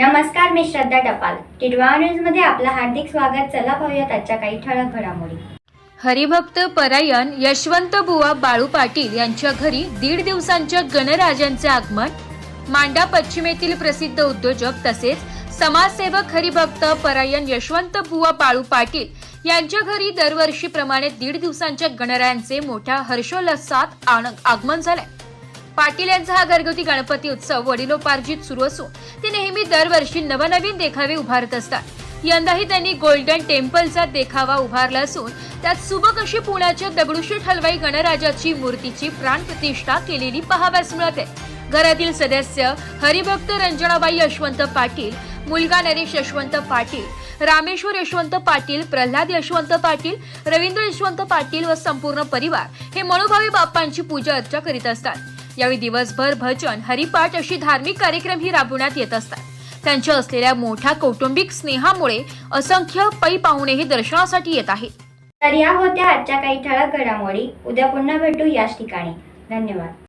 नमस्कार मी श्रद्धा टपाल. टिडवा न्यूजमध्ये आपलं हार्दिक स्वागत. चला पाहूयात आजच्या काही ठळक घडामोडी. हरिभक्त परायण यशवंत बुवा बाळू पाटील यांच्या घरी दीड दिवसांच्या गणराजांचे आगमन. मांडा पश्चिमेतील प्रसिद्ध उद्योजक तसेच समाजसेवक हरिभक्त परायण यशवंत बुवा बाळू पाटील यांच्या घरी दरवर्षीप्रमाणे दीड दिवसांच्या गणरायांचे मोठ्या हर्षोल्लासात आगमन झालंय. पाटील यांचा हा घरगुती गणपती उत्सव वडिलोपार्जित सुरू असून ते नेहमी दरवर्षी नवनवीन देखावे उभारत असतात. यंदाही त्यांनी गोल्डन टेम्पलचा देखावा उभारला असून त्यात सुबक अशी पुण्याच्या दगडूशेठ हलवाई गणराजाची मूर्तीची प्राणप्रतिष्ठा केलेली पाहाव्यास मिळते. घरातील सदस्य हरिभक्त रंजनाबाई यशवंत पाटील मुलगा नरेश यशवंत पाटील रामेश्वर यशवंत पाटील प्रल्हाद यशवंत पाटील रवींद्र यशवंत पाटील व संपूर्ण परिवार हे मनोभावी बाप्पांची पूजा अर्चा करीत असतात. यावेळी दिवसभर भजन हरिपाठ अशी धार्मिक कार्यक्रमही राबवण्यात येत असतात. त्यांच्या असलेल्या मोठ्या कौटुंबिक स्नेहामुळे असंख्य पै पाहुणेही दर्शनासाठी येत आहेत. तर या होत्या आजच्या काही ठळक घडामोडी. उद्या पुन्हा भेटू याच ठिकाणी. धन्यवाद.